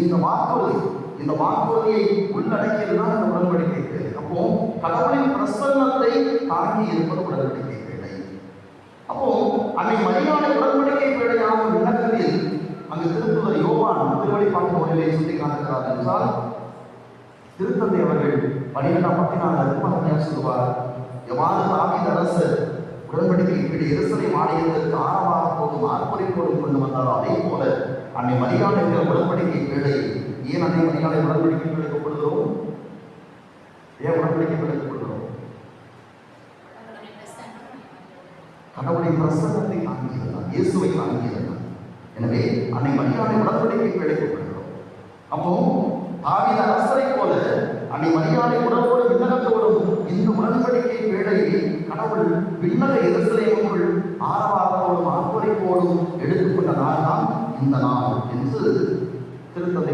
இந்த வாக்குறுதி இந்த வாக்குறுதியை உள்ளடக்கியதுதான் இந்த உடன்படிக்கை பேழை அப்போ கடவுளின் பிரசன்னத்தை தாங்கி இருப்பது உடன்படிக்கை பேழை அப்போ அன்னை மரியாதை உடன்படிக்கை பேழையான விளக்கத்தில் அங்கு திருத்துவர் யோவான் திருவழிப்பாட்டு முறையிலே சுட்டி காட்டுகிறார் என்றால் திருத்தந்தை அவர்கள் பன்னிரெண்டாம் நான் அதிகமாக சொல்லுவார் எவ்வாறு தாவித அரசர் உடன்படிக்கை இப்படி எரிசலை மாநிலத்திற்கு ஆரம்ப போதும் ஆர்ப்பரிப்போடும் கொண்டு வந்தாரோ அதே போல அன்னை மரியாதை உடன்படிக்கை வேளை ஏன் அன்னை மரியாதை உடன்படிக்கை பிழைக்கப்படுகிறோம் ஏன் உடன்படிக்கை பிழைக்கப்படுகிறோம் கடவுளை பிரசன்னத்தை தாங்கியிருந்தார் இயேசுவை தாங்கியிருந்தார் எனவே அன்னை மரியாதை உடன்படிக்கை பிழைக்கப்படுகிறோம் அப்போ தாவீது அரசரை போல அன்னை மரியாதை உடலோடு விண்ணகத்தோடும் இந்த உடன்படிக்கை வேளையில் கடவுள் விண்ணக எருசலேமுக்குள் ஆரவாரத்தோடும் ஆர்ப்பரிப்போடும் எடுத்துக்கொண்ட நாள் தான் இந்த நாள் என்று திருத்தந்தை